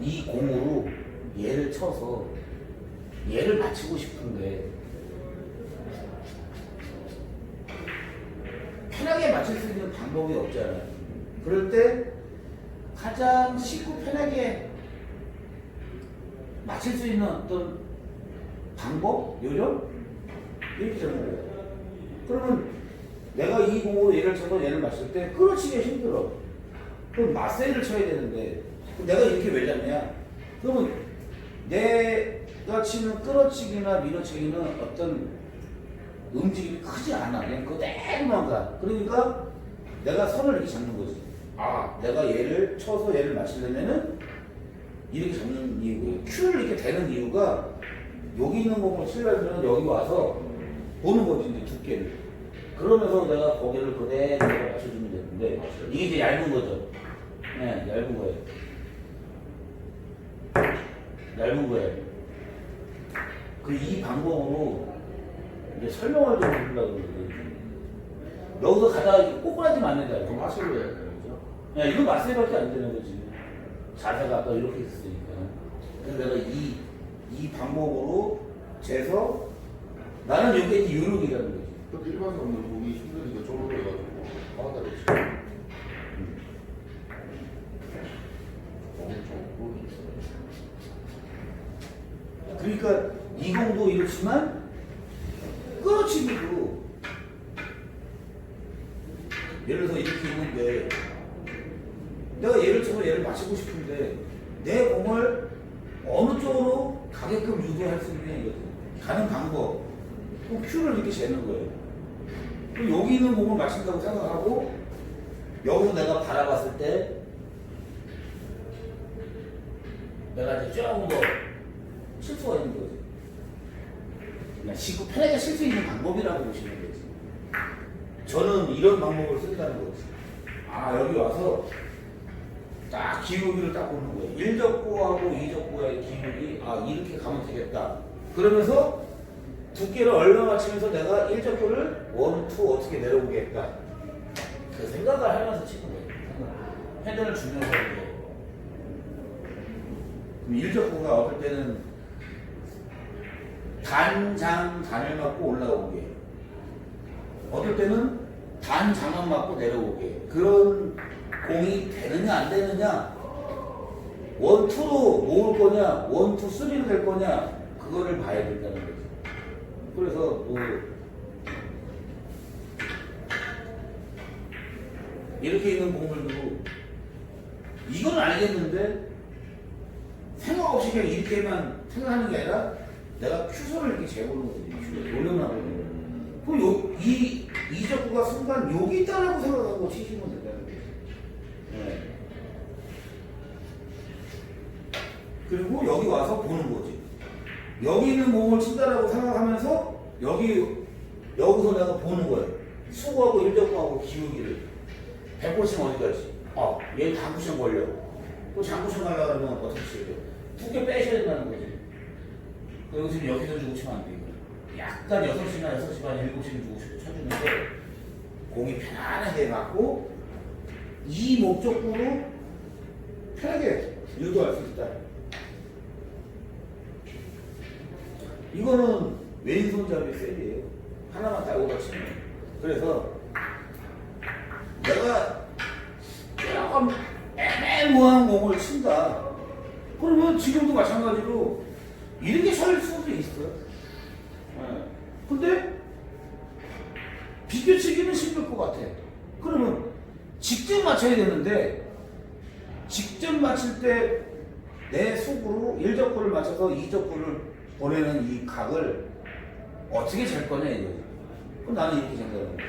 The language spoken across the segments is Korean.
이 공으로 얘를 쳐서 얘를 맞추고 싶은데 편하게 맞출 수 있는 방법이 없잖아요. 그럴 때 가장 쉽고 편하게 맞출 수 있는 어떤 방법, 요령 이렇게 되는 거예요. 그러면 내가 이 공으로 얘를 쳐서 얘를 맞출 때 끌어치기가 힘들어. 그럼 맞세를 쳐야 되는데 내가 이렇게 왜 잡냐? 그러면 내가 치는 끌어치기나 밀어치기는 어떤 움직임이 크지 않아. 그냥 그대로만 가. 그러니까 내가 선을 이렇게 잡는 거지. 아, 내가 얘를 쳐서 얘를 맞추려면은 이렇게 잡는 이유고요. 큐를 이렇게 대는 이유가 여기 있는 공을 치려면 여기 와서 보는 거지, 이제 두께를. 그러면서 내가 거기를 그대로 맞춰주면 되는데 이게 이제 얇은 거죠. 네, 얇은 거예요. 얇은 거예요. 그 이 방법으로 이제 설명을 좀 해주려고 그러거든요. 여기서 가다가 꼬꾸라지 맞는다. 좀 하시로 해야 되는 거죠? 야, 이거 맛세밖에 안 되는 거지. 자세가 아까 이렇게 있으니까. 그래서 내가 이, 이 방법으로 재서 나는 이제 유력이라는 거지. 또 일반 사람들 보기 힘드니까 저걸로 해가지고 하다 그랬지. 엄청 꿀이 있어요. 그러니까 이공도 이렇지만 끌어치기도 예를 들어서 이렇게 있는데 내가 얘를 쳐서 얘를 맞추고 싶은데 내 공을 어느 쪽으로 가게끔 유도할 수 있냐 이거죠. 가는 방법. 그럼 큐를 이렇게 재는 거예요. 그럼 여기 있는 공을 맞춘다고 생각하고 여기서 내가 바라봤을 때 내가 이제 조금 더 실수가 있는 거지. 그냥 쉽고 편하게 쓸 수 있는 방법이라고 보시면 되지. 저는 이런 방법을 쓴다는 거지. 아, 여기 와서 딱 기울기를 딱 보는 거예요. 일적구하고 이적구의 기울기, 아, 이렇게 가면 되겠다. 그러면서 두께를 얼마 맞추면서 내가 일적구를 원, 투 어떻게 내려오겠다. 그 생각을 하면서 치는 거예요. 핸들을 주면서 이제. 그럼 일적구가 어떨 때는 단장 단을 맞고 올라오게. 어떨 때는 단장만 맞고 내려오게. 그런 공이 되느냐 안 되느냐? 원투로 모을 거냐 원투 쓰리로 될 거냐? 그거를 봐야 된다는 거죠. 그래서 뭐 이렇게 있는 공을 두고 이건 알겠는데 생각 없이 그냥 이렇게만 생각하는 게 아니라 내가 큐선을 이렇게 재보는 거지. 올려놔보는 그럼 요, 이, 이 적구가 순간 여기 있다라고 생각하고 치시면 된다는 거지. 네. 그리고 여기 와서 보는 거지. 여기 있는 몸을 친다라고 생각하면서 여기, 여기서 내가 보는 거예요. 수구하고 일적구하고 기울기를. 100% 어디까지? 아, 얘 장쿠션 걸려. 또 장쿠션 가려고 하면 어떻게 치야 돼? 두개 빼셔야 된다는 거지. 그리고 지금 여기서 주고 치면 안 돼, 이거. 약간 6시나 6시 반, 7시는 주고 치- 쳐주는데, 공이 편안하게 맞고, 이 목적구로 편하게 유도할 수 있다. 이거는 왼손잡이 셀이에요. 하나만 달고 치면. 그래서, 내가 조금 애매모호한 공을 친다. 그러면 지금도 마찬가지로 이렇게 설 수도 있어. 예. 근데 비교치기는 힘들 것 같아. 그러면 직접 맞춰야 되는데 직접 맞출 때 내 속으로 1적구를 맞춰서 2적구를 보내는 이 각을 어떻게 잴 거냐 이거지. 그럼 나는 이렇게 생각하는 거지.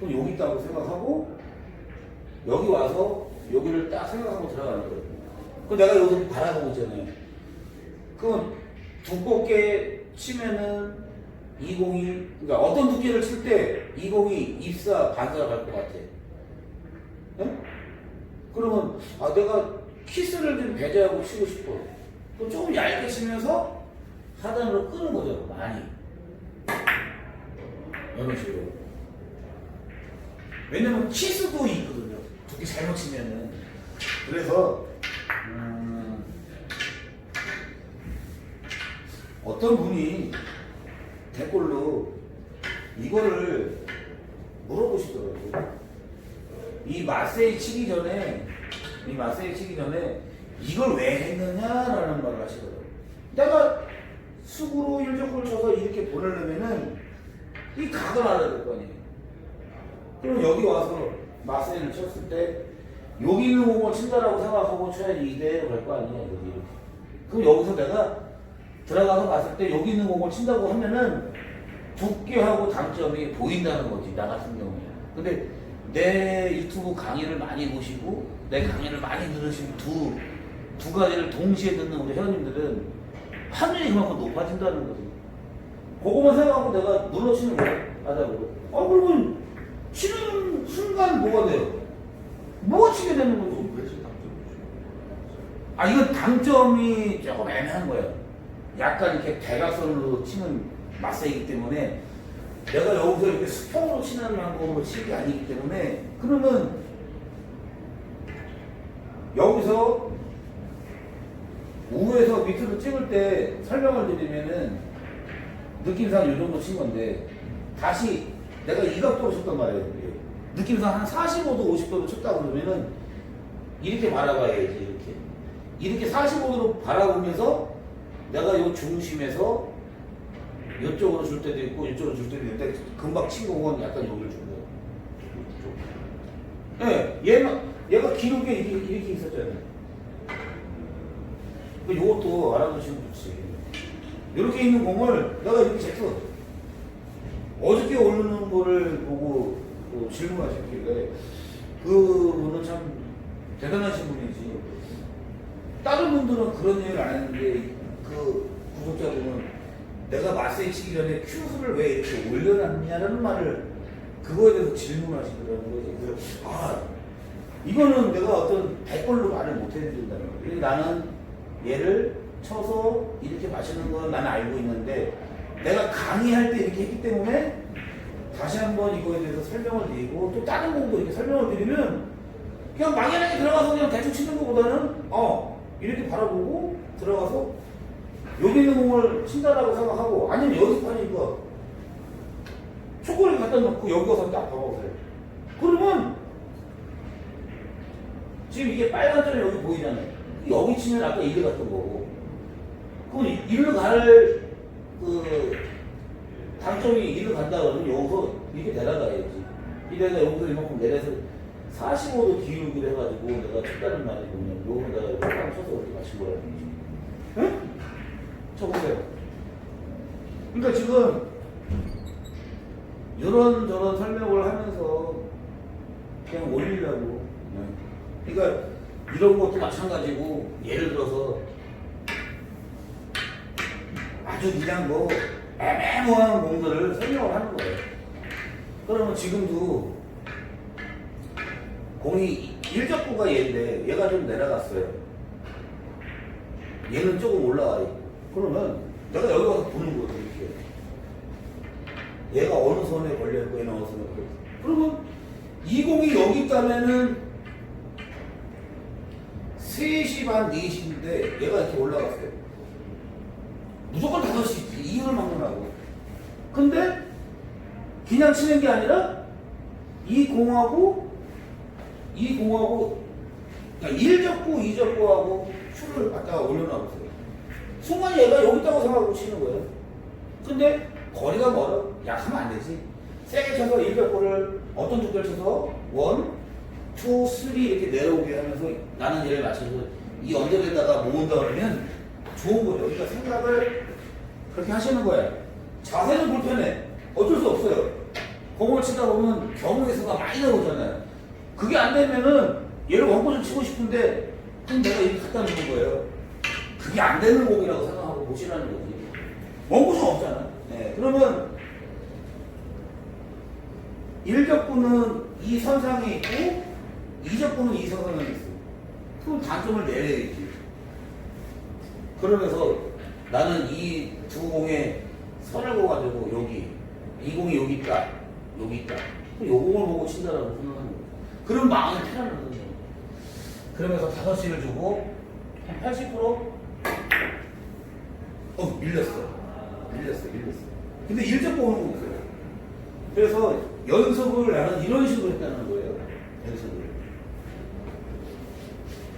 그럼 여기 있다고 생각하고 여기 와서 여기를 딱 생각하고 들어가는 거예요. 그럼 내가 여기서 바라보고 있잖아요. 그럼 두껍게 치면은 이 공이 그러니까 어떤 두께를 칠때이 공이 입사 반사 갈 것 같아. 예? 그러면 아 내가 키스를 좀 배제하고 치고 싶어. 그럼 조금 얇게 치면서 하단으로 끄는 거죠. 많이. 이런 식으로. 왜냐면 키스도 있거든요. 두께 잘못 치면은. 그래서 음, 어떤 분이 댓글로 이거를 물어보시더라고요. 이 마세이 치기 전에 이 마세이 치기 전에 이걸 왜 했느냐라는 말을 하시더라고요. 내가 수구로 일적을 쳐서 이렇게 보내려면은 이 각을 알아야 될 거 아니에요. 그럼 여기 와서 마세이를 쳤을 때 여기 있는 공을 친다라고 생각하고 쳐야지 이대로 갈 거 아니야 여기. 그럼 여기서 내가 들어가서 봤을 때 여기 있는 공을 친다고 하면은 두께하고 단점이 보인다는 거지 나 같은 경우에. 근데 내 유튜브 강의를 많이 보시고 내 강의를 많이 들으신 두, 두 가지를 동시에 듣는 우리 회원님들은 확률이 그만큼 높아진다는 거지. 그거만 생각하고 내가 눌러치는 거야 바닥으로. 아 그러면 치는 순간 뭐가 돼요? 뭐가 치게 되는 거지? 아 이건 당점이 조금 애매한 거예요. 약간 이렇게 대각선으로 치는 마세이기 때문에 내가 여기서 이렇게 수평으로 치는 방법으로 치는 게 아니기 때문에 그러면 여기서 우에서 밑으로 찍을 때 설명을 드리면은 느낌상 이 정도 친 건데 다시 내가 이 각도로 쳤단 말이에요. 느낌상 한 45도 50도로 쳤다 그러면은 이렇게 바라봐야지 이렇게 이렇게 45도로 바라보면서 내가 요 중심에서 이쪽으로 줄 때도 있고 이쪽으로 줄 때도 있는데 금방 친 공은 약간 여기를 준 거예요. 예, 얘가 얘가 기록에 이렇게, 이렇게 있었잖아요. 그 요것도 알아두시면 좋지. 이렇게 있는 공을 내가 이렇게 쳤어. 어저께 오르는 거를 보고 또 질문하셨길래 그 분은 참 대단하신 분이지. 다른 분들은 그런 얘기를 안 했는데 그 구독자분은 내가 마세이 치기 전에 큐수를 왜 이렇게 올려놨냐는 말을 그거에 대해서 질문하시더라는 거지. 그래서 아 이거는 내가 어떤 댓글로 말을 못 해준다는 거예요. 나는 얘를 쳐서 이렇게 마시는 건 나는 알고 있는데 내가 강의할 때 이렇게 했기 때문에 다시 한번 이거에 대해서 설명을 드리고 또 다른 공도 이렇게 설명을 드리면 그냥 막연하게 들어가서 그냥 대충 치는 것보다는 어 이렇게 바라보고 들어가서 여기 있는 공을 친다라고 생각하고 아니면 연습하니까 초콜릿 갖다 놓고 여기 가서 딱 봐보세요. 그러면 지금 이게 빨간 점이 여기 보이잖아요. 여기 치면 아까 이리 갔던 거고. 그럼 이- 이리로 갈, 그, 당점이 이리로 간다 그러면 여기서 이렇게 내려가야지. 이래가 여기서 이만큼 내려서 45도 기울기를 해가지고 내가 쳤다는 말이 뭐냐면 요거 내가 이렇게 빵 쳐서 이렇게 맞춘 거라는 거지. 응? 쳐보세요. 그러니까 지금 이런 저런 설명을 하면서 그냥 올리려고. 네. 그러니까 이런 것도 마찬가지고 예를 들어서 아주 그냥 뭐 애매모호한 공들을 설명을 하는 거예요. 그러면 지금도 공이 일적구가 얘인데 얘가 좀 내려갔어요. 얘는 조금 올라와 있고 그러면 내가 여기 와서 보는 거예요. 이렇게. 얘가 어느 선에 걸려 있고 얘는 어느 선에 걸려 있고 그러면 이 공이 여기 있다면은 3시 반 4시인데 얘가 이렇게 올라갔어요. 무조건 5시지. 이유를 막느라고. 근데 그냥 치는 게 아니라 이 공하고 이 공하고 그러니까 1적구, 2적구하고 큐를 갖다가 올려놔보세요. 순간 얘가 여기 있다고 생각하고 치는 거예요. 근데 거리가 멀어. 약하면 안 되지. 세게 쳐서 1적구를 어떤 두께를 쳐서 원, 투, 쓰리 이렇게 내려오게 하면서 나는 얘를 맞춰서 이 언덕에다가 모은다 그러면 좋은 거죠. 그러니까 생각을 그렇게 하시는 거예요. 자세는 불편해. 어쩔 수 없어요. 공을 치다 보면 경우의 수가 많이 나오잖아요. 그게 안 되면은 얘를 원고를 치고 싶은데 그럼 내가 이렇게 갖다 놓는 거예요. 그게 안 되는 공이라고 생각하고 보시라는 거지. 원고가 없잖아. 네. 그러면 일적구는 이 선상에 있고 이적구는 이 선상에 있어. 그럼 단점을 내려야지. 그러면서 나는 이 두 공에 선을 그어가지고 여기 이 공이 여기 있다 여기 있다 그럼 요 공을 보고 친다라고 생각하는 거야 그럼 마음이 편안하거든요 그러면서 다섯 시를 주고 한 80%? 어, 밀렸어. 밀렸어, 밀렸어. 근데 일적 거 없어요. 그래서 연습을 나는 이런 식으로 했다는 거예요. 연습을.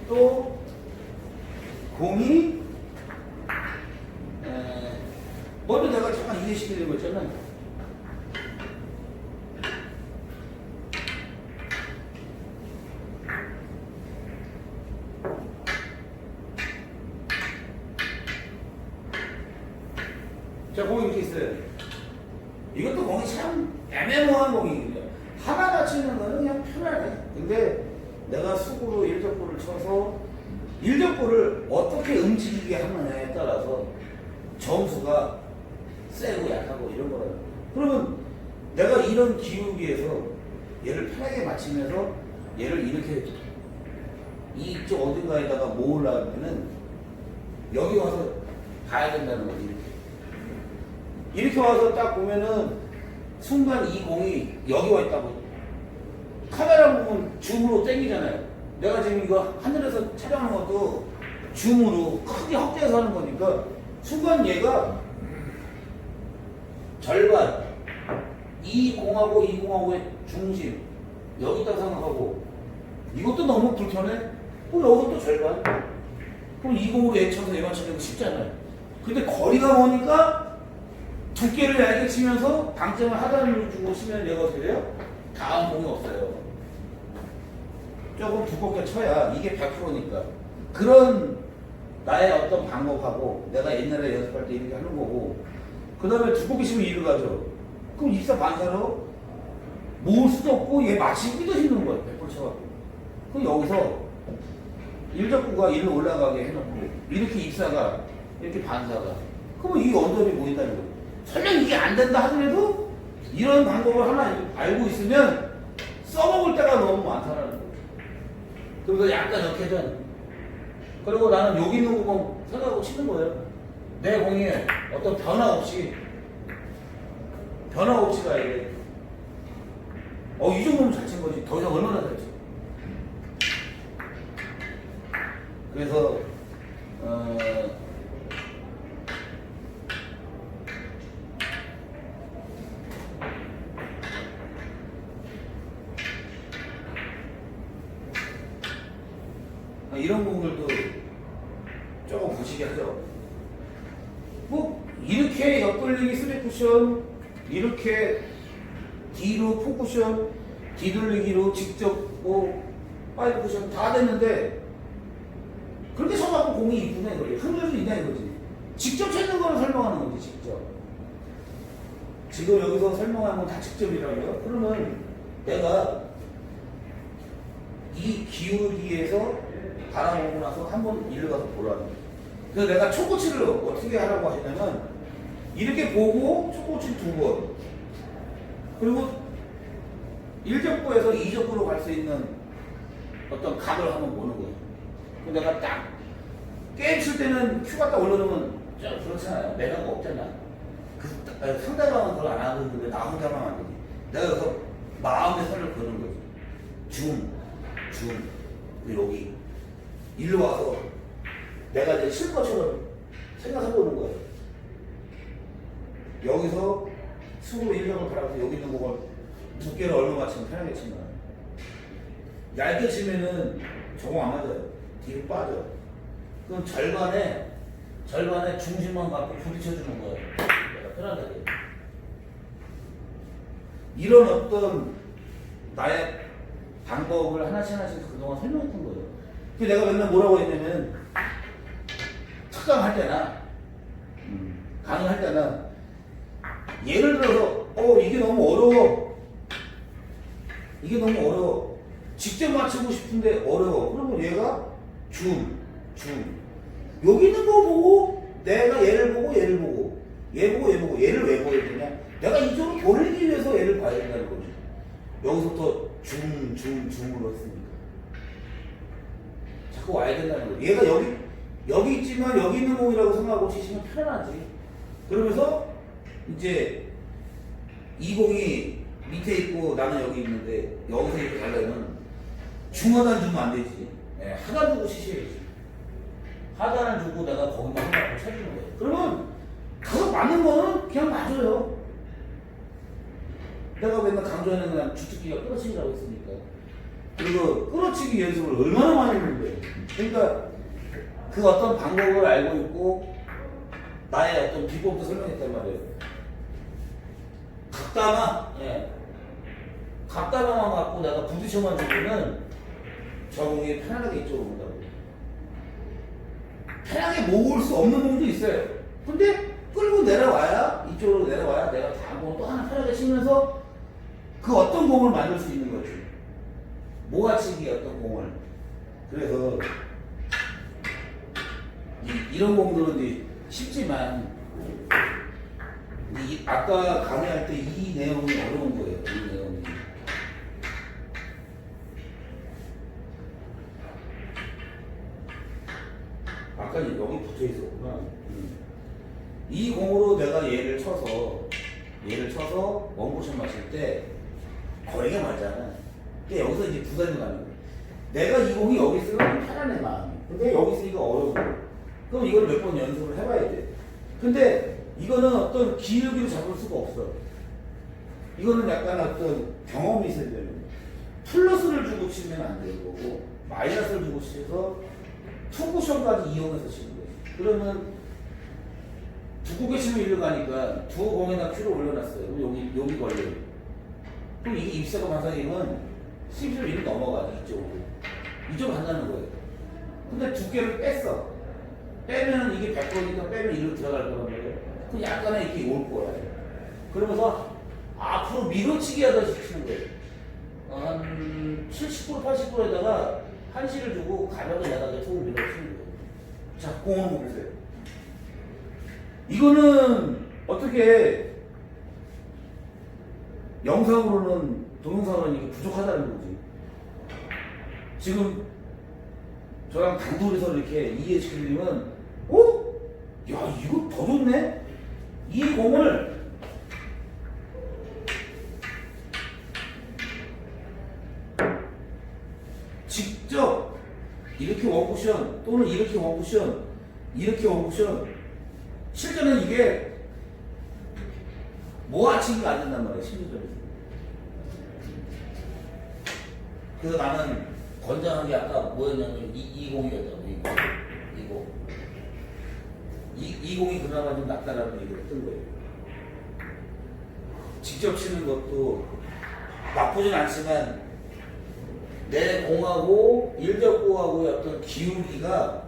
또, 공이, 에, 먼저 내가 잠깐 이해시키려고 했잖아요. 자, 공이 이렇게 있어요. 이것도 공이 참 애매모호한 공이거든요. 하나가 치는 거는 그냥 편하네. 근데 내가 수구로 일적구를 쳐서 일적구를 어떻게 움직이게 하느냐에 따라서 점수가 세고 약하고 이런 거라. 그러면 내가 이런 기울기에서 얘를 편하게 맞추면서 얘를 이렇게 이쪽 어딘가에다가 모으려면은 여기 와서 봐야 된다는 거지. 이렇게. 이렇게 와서 딱 보면은 순간 이 공이 여기 와 있다고 카메라 보면 줌으로 땡기잖아요. 내가 지금 이거 하늘에서 촬영하는 것도 줌으로 크게 확대해서 하는 거니까 순간 얘가 절반 이 공하고 이 공하고의 중심 여기 있다고 생각하고 이것도 너무 불편해? 그럼 여기서 또 절반? 그럼 이 공으로 얘 쳐서 얘만 거 쉽잖아요. 근데 거리가 머니까 두께를 얇게 치면서 방점을 하단으로 주고 치면 얘가 어떻게 돼요? 다음 공이 없어요. 조금 두껍게 쳐야 이게 100%니까. 그런 나의 어떤 방법하고 내가 옛날에 연습할 때 이렇게 하는 거고 그 다음에 두껍게 치면 이를 가죠. 그럼 입사 반사로 모을 수도 없고 얘 맞추기도 힘든 거예요. 100% 쳐갖고. 그럼 여기서 일적구가 일로 올라가게 해놓고 이렇게 입사가 이렇게 반사가 그러면 이 언덕이 보인다는 거예요. 설령 이게 안 된다 하더라도 이런 방법을 하나 알고 있으면 써먹을 때가 너무 거예요. 그래서 약간 이렇게든 그리고 나는 여기 있는 거만 생각하고 치는 거예요. 내 공에 어떤 변화 없이 변화 없이 가야 돼. 어, 이 정도면 잘 친 거지. 더 이상 얼마나 잘 치? 그래서 어, 이런 공들도 조금 보시게 하죠. 뭐 이렇게 옆돌리기 쓰리 쿠션, 이렇게 뒤로 포 쿠션, 뒤돌리기로 직접 뭐 파이브 쿠션 다 됐는데 그렇게 쳐갖고 공이 이쁘네 그래 흔들 수 있냐 이거지. 직접 찾는 거를 설명하는 거지 직접. 지금 여기서 설명하는 건 다 직접이라고요. 그러면 내가 이 기울기에서 바라보고 나서 한 번 일을 가서 보라는. 그래서 내가 초코치를 어떻게 하라고 하시냐면 이렇게 보고 초코치 두 번. 그리고 1적구에서 2적구로 갈 수 있는 어떤 각을 한번 보는 거예요. 내가 딱 게임 칠 때는 큐 갖다 올려놓으면 좀 그렇잖아요. 매너가 없잖아. 그 아, 상대방은 그걸 안 하고 있는데 나 혼자만 안 되지. 내가 여기서 마음의 선을 그는 거지. 줌, 줌, 여기 일로 와서 내가 이제 칠 것처럼 생각해보는 거예요. 여기서 수로 일정을 바라서 여기 있는 공을 두께를 얼마 맞추면 치면 얇게 치면은 저거 안 맞아요. 뒤로 빠져. 그럼 절반에 절반에 중심만 갖고 부딪혀주는 거예요. 편하게. 이런 어떤 나의 방법을 하나씩 하나씩 그동안 설명했던 거예요. 그 내가 맨날 뭐라고 했냐면 특강할 때나 음, 강의할 때나 예를 들어서 어 이게 너무 어려워. 이게 너무 어려워. 직접 맞추고 싶은데 어려워. 그러면 얘가 줌, 줌. 여기 있는 거 보고 내가 얘를 보고 얘를 보고. 얘 보고 얘 보고. 얘를 왜 보여야 되냐? 내가 이쪽으로 돌리기 위해서 얘를 봐야 된다는 거지. 여기서부터 줌, 줌, 줌으로 했으니까 자꾸 와야 된다는 거예요. 얘가 여기 여기 있지만 여기 있는 공이라고 생각하고 치시면 편안하지. 그러면서 이제 이 공이 밑에 있고 나는 여기 있는데 여기서 이렇게 가려면 중하단 주면 안 되지. 예, 하단 두고 치셔야지. 하단을 주고 내가 거기만 하나고 쳐주는 거예요. 그러면 그거 맞는 거는 그냥 맞아요. 내가 맨날 강조하는 그냥 주특기가 끌어치기라고 했으니까. 그리고 끌어치기 연습을 얼마나 많이 했는데. 그러니까 그 어떤 방법을 알고 있고 나의 어떤 비법도 설명했단 말이에요. 각다만, 예. 각다만 갖고 내가 부딪혀만 주면은 저공이 편안하게 이쪽으로 온다고. 편하게 모을 수 없는 공도 있어요. 근데 끌고 내려와야 이쪽으로 내려와야 내가 다음 공을 또 하나 편하게 치면서 그 어떤 공을 만들 수 있는 거지. 모아치기 어떤 공을. 그래서 이, 이런 공들은 쉽지만 이 아까 강의할 때 이 내용이 어려운 거예요. 이 내용이. 아까 여기 붙어 있었구나. 음. 이 공으로 내가 얘를 쳐서 얘를 쳐서 원쿠션 맞을 때 거리가 맞잖아. 근데 여기서 이제 부담이 가는 거야. 내가 이 공이 여기 있으면 편안해 마음이. 근데 여기 있으니까 어려워. 그럼 이걸 몇 번 연습을 해봐야 돼. 근데 이거는 어떤 기울기를 잡을 수가 없어. 이거는 약간 어떤 경험이 있어야 되는 거야. 플러스를 주고 치면 안 되는 거고 마이너스를 주고 치서 투쿠션까지 이용해서 치는 거예요. 그러면 두고 계시면 일로 가니까 두 공에다 큐를 올려놨어요. 여기 여기 걸려요. 이게 입사가 반사기면 11을 이리 넘어가죠 이쪽으로. 이쪽으로 간다는 거예요. 근데 두께를 뺐어. 빼면 이게 100%니까 빼면 이리로 들어갈 거란 말이에요. 그럼 약간은 이렇게 올 거야. 그러면서 앞으로 밀어치기 하듯이 치는 거예요. 어, 한 70%, 80%에다가 한시를 주고 가볍게 나가게 툭 밀어치는 거예요. 자, 공을 보세요. 이거는 어떻게 영상으로는 동영상으로는 이게 부족하다는 거지. 지금 저랑 단둘이서 이렇게 이해시켜드리면, 어? 야, 이거 더 좋네? 이 공을 직접 이렇게 원쿠션 또는 이렇게 원쿠션 이렇게 원쿠션 실제는 이게 모아치기가 안 된단 말이야 심리적으로 그래서 나는 권장한 게 아까 뭐였냐면 이, 이 공이었다고 이 공. 이 공. 이, 이 공이 그나마 좀 낫다라는 얘기를 했던 거예요 직접 치는 것도 나쁘진 않지만 내 공하고 일적구하고의 어떤 기울기가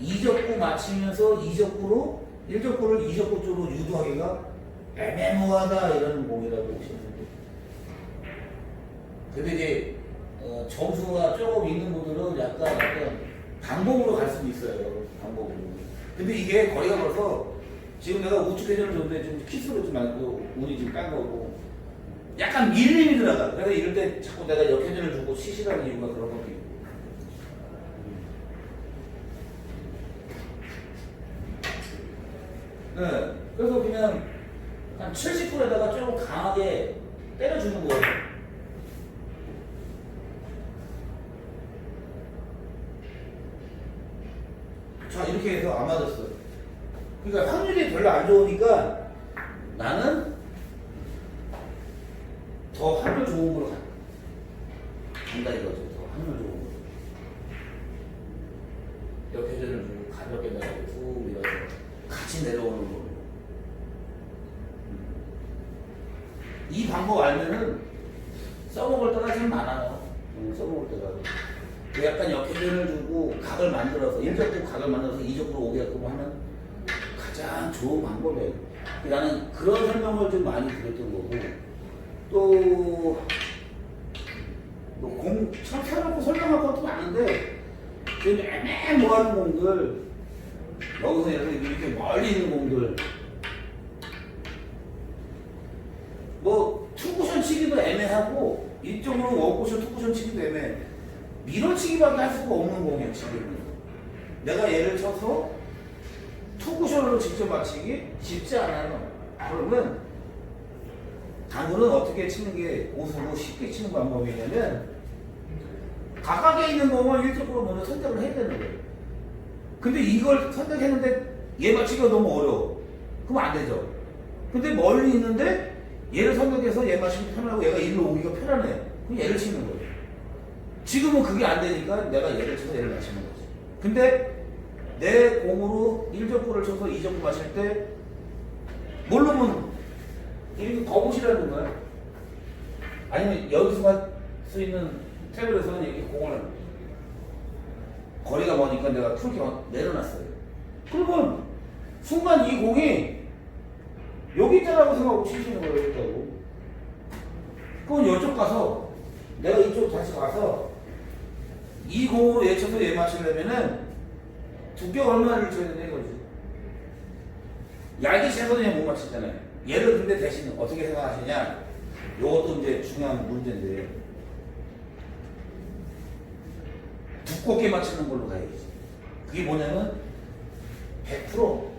이적구 맞추면서 이적구로 일적구를 이적구 쪽으로 유도하기가 애매모하다 이런 공이라고 보시면 돼요. 근데 이제 어, 점수가 조금 있는 분들은 약간 어떤 방법으로 갈 수도 있어요. 방법으로. 근데 이게 거리가 벌써 지금 내가 우측 회전을 줬는데 지금 키스로 좀 말고 운이 지금 깐 거고 약간 밀림이 들어가. 그래서 이럴 때 자꾸 내가 역회전을 주고 시시라는 이유가 그런 것도 있고. 네. 그래서 그냥 한 70%에다가 좀 강하게 때려주는 거예요. 자, 이렇게 해서 안 맞았어요. 그러니까 확률이 별로 안 좋으니까 나는 더 확률 좋은 거로 가- 간다 이거죠. 더 확률 좋은 거. 역회전을 주고 가볍게 나가고 쭉 밀어서 같이 내려오는 거예요. 음. 이 방법 알면은 써먹을 때가 참 많아요. 음, 써먹을 때가. 그 약간 역회전을 주고 각을 만들어서 일적구 각을 만들어서 이적구로 오게끔 하는 가장 좋은 방법이에요. 나는 그런 설명을 좀 많이 드렸던 거고 또뭐 공, 참 사놓고 설명할 것도 많은데 지금 애매모하는 공들 여기서 이렇게, 멀리 있는 공들 뭐 투쿠션 치기도 애매하고 이쪽으로 원쿠션 투쿠션 치기도 애매해 밀어치기밖에 할 수가 없는 공이야 지금은 내가 얘를 쳐서 투쿠션으로 직접 맞히기 쉽지 않아요 그러면 당구는 어떻게 치는 게 우수고 쉽게 치는 방법이냐면 각각에 있는 공을 일적으로 먼저 선택을 해야 되는 거예요 근데 이걸 선택했는데 얘 맞추기가 너무 어려워. 그럼 안 되죠. 근데 멀리 있는데 얘를 선택해서 얘 맞추기 편하고 얘가 일로 오기가 편하네. 그럼 얘를 치는 거예요. 지금은 그게 안 되니까 내가 얘를 쳐서 얘를 맞추는 거지. 근데 내 공으로 1적구를 쳐서 2적구 맞힐 때 모르면 이렇게 거부시라는 거야. 아니면 여기서 갈수 있는 테이블에서는 이렇게 공을 거리가 머니까 내가 풀게 내려놨어요. 그러면 순간 이 공이 여기 있다라고 생각하고 치시는 거예요. 그럼 이쪽 가서 내가 이쪽 다시 가서 이 공으로 얘 쳐서 얘 맞추려면은 두께 얼마를 줘야 되는 거지. 얇게 얘못 맞추잖아요. 얘를 근데 대신 어떻게 생각하시냐? 요것도 이제 중요한 문제인데 두껍게 맞추는 걸로 가야지. 그게 뭐냐면 100%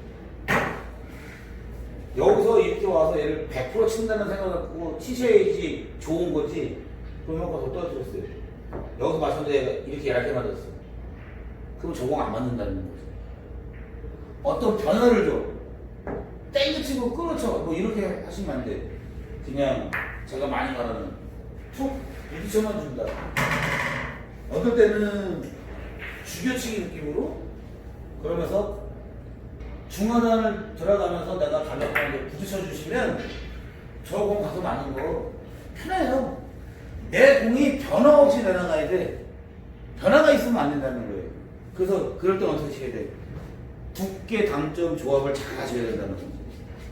여기서 이렇게 와서 얘를 100% 친다는 생각을 갖고 치셔야지 좋은 거지. 효과 더 떨어졌어요. 여기서 맞췄는데 이렇게 얇게 맞았어. 그럼 저공 안 맞는다는 거죠. 어떤 변화를 줘. 땡겨치고 끊어쳐. 뭐 이렇게 하시면 안 돼. 그냥 제가 많이 말하는 툭 부딪혀만 준다. 어떨 때는 죽여치기 느낌으로 그러면서 중하단을 들어가면서 내가 가볍게 부딪혀 주시면 저 공 가서 맞는 거 편해요. 내 공이 변화 없이 내려가야 돼. 변화가 있으면 안 된다는 거예요. 그래서 그럴 때 어떻게 해야 돼? 두께 당점 조합을 잘 하셔야 된다는 거죠.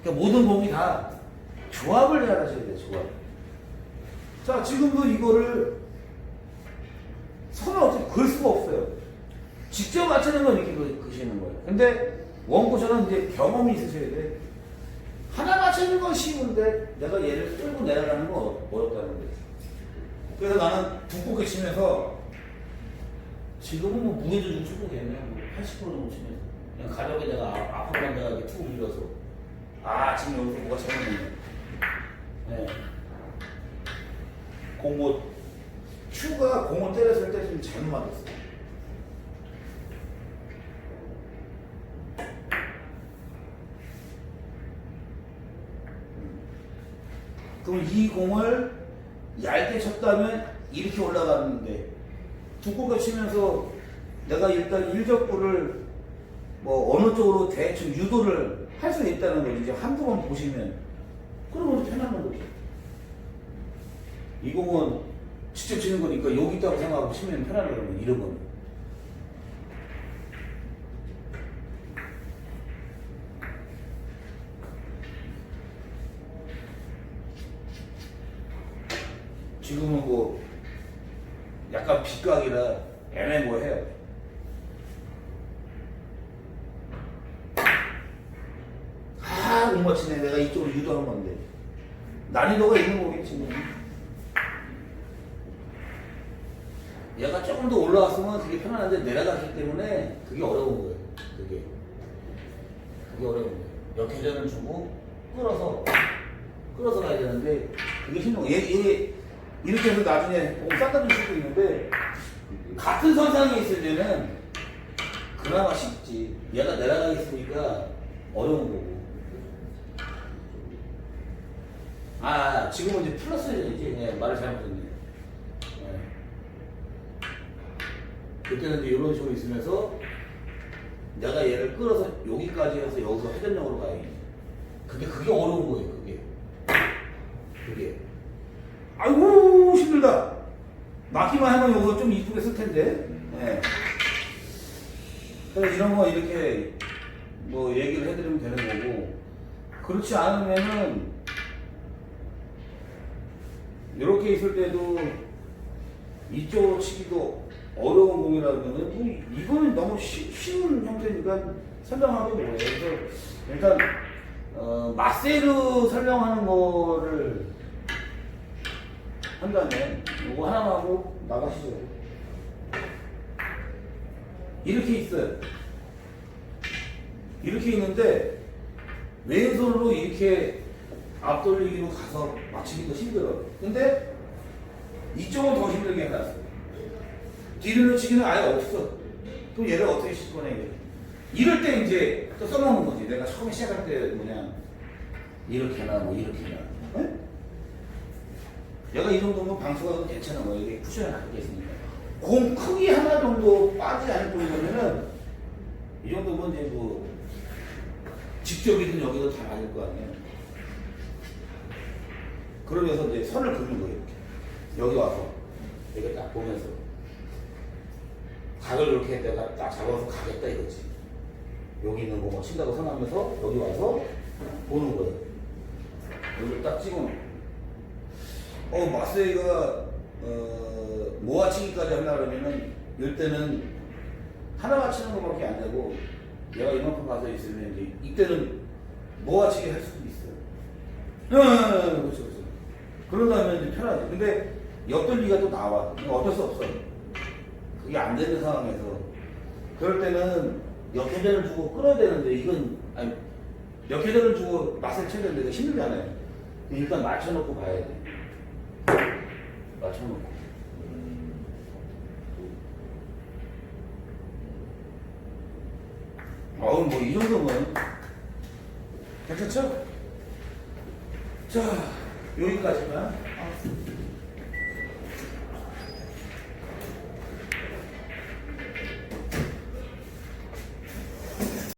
그러니까 모든 공이 다 조합을 잘 하셔야 돼요. 조합. 자 지금도 이거를 선을 어떻게 걸 수가 없어요. 직접 맞추는 건 이렇게 그- 그시는 거예요. 근데 원고처럼 이제 경험이 있으셔야 돼. 하나 맞추는 건 쉬운데 내가 얘를 끌고 내려가는 건 어- 어렵다는 거지. 그래서 나는 두껍게 치면서 지금은 뭐 무게도 좀 축구겠네. 80% 정도 치면서. 그냥 가볍게 내가 아- 앞으로만 내가 이렇게 툭 밀어서. 아, 지금 여기서 뭐가 잘못됐네. 네. 공뭐 큐가 공을 때렸을 때 좀 잘못 맞았어. 그럼 이 공을 얇게 쳤다면 이렇게 올라가는데 두껍게 치면서 내가 일단 일적구를 뭐 어느 쪽으로 대충 유도를 할 수 있다는 걸 이제 한두 번 보시면 그러면 편한 거죠. 이 공은 직접 치는 거니까 여기 있다고 생각하고 치면 거라면 이런 거는. 지금은 뭐 약간 빗각이라 애매모해요. 아, 못 맞히네. 내가 이쪽으로 유도한 건데. 난이도가 있는 거겠지, 뭐. 얘가 조금 더 올라왔으면 그게 편안한데 내려갔기 때문에 그게 어려운 거예요. 그게. 그게 어려운 거예요. 역회전을 주고 끌어서, 끌어서 가야 되는데 그게 힘든 거예요. 얘, 얘 이렇게 해서 나중에 줄 수도 있는데 같은 선상에 있을 때는 그나마 쉽지. 얘가 내려가겠으니까 어려운 거고. 아, 지금은 이제 플러스이지. 네, 말을 잘못했네. 네. 그때는 이제 이런 식으로 있으면서 내가 얘를 끌어서 여기까지 해서 여기서 회전력으로 가야지. 그게, 그게 어려운 거예요, 그게. 그게. 아이고, 힘들다. 막기만 하면 여기서 좀 이쁘게 쓸 텐데. 네. 그래서 이런 거 이렇게 뭐 얘기를 해드리면 되는 거고. 그렇지 않으면은 이렇게 있을 때도 이쪽으로 치기도 어려운 공이라면은 뭐 이거는 너무 쉬, 쉬운 형태니까 설명하기 뭐해요. 그래서 일단 어, 마세르 설명하는 거를 한 다음에 이거 하나 하고 나가시죠. 이렇게 있어요. 이렇게 있는데 왼손으로 이렇게 앞돌리기로 가서 맞추기도 힘들어. 근데 이쪽은 더 힘들게 해놨어. 뒤를 놓치기는 아예 없어. 그럼 얘를 어떻게 칠 거냐, 이게. 이럴 때 이제 또 써놓는 거지. 내가 처음에 시작할 때 뭐냐 이렇게나 뭐 이렇게나. 응? 내가 이 정도면 방수가 괜찮은 거야. 이게 쿠션이 갖게 있으니까. 공 크기 하나 정도 빠지지 않을 정도면은 이 정도면 이제 뭐 직접이든 여기도 다 맞을 거 아니에요. 그러면서 이제 선을 긋는 거예요. 이렇게. 여기 와서 이렇게 딱 보면서 각을 이렇게 내가 딱 잡아서 가겠다 이거지. 여기 있는 거뭐 친다고 생각하면서 여기 와서 보는 거예요. 여기를 딱 찍어놓고. 어, 마세이가, 어, 모아치기까지 하려고 그러면은, 이럴 때는 하나 맞히는 것밖에 안 되고, 얘가 이만큼 가서 있으면 이제, 이때는 모아치기 할 수도 있어요. 응, 그렇죠, 그렇죠. 그러려면 이제 편하지. 근데 옆돌리가 또 나와. 어쩔 수 없어. 그게 안 되는 상황에서. 그럴 때는 역회전을 주고 끌어야 되는데, 이건, 아니, 역회전을 주고 맛을 이거 힘들잖아요. 일단 맞춰놓고 봐야 돼. 맞춰놓고. 어우, 뭐, 이 정도면. 괜찮죠? 자, 여기까지만.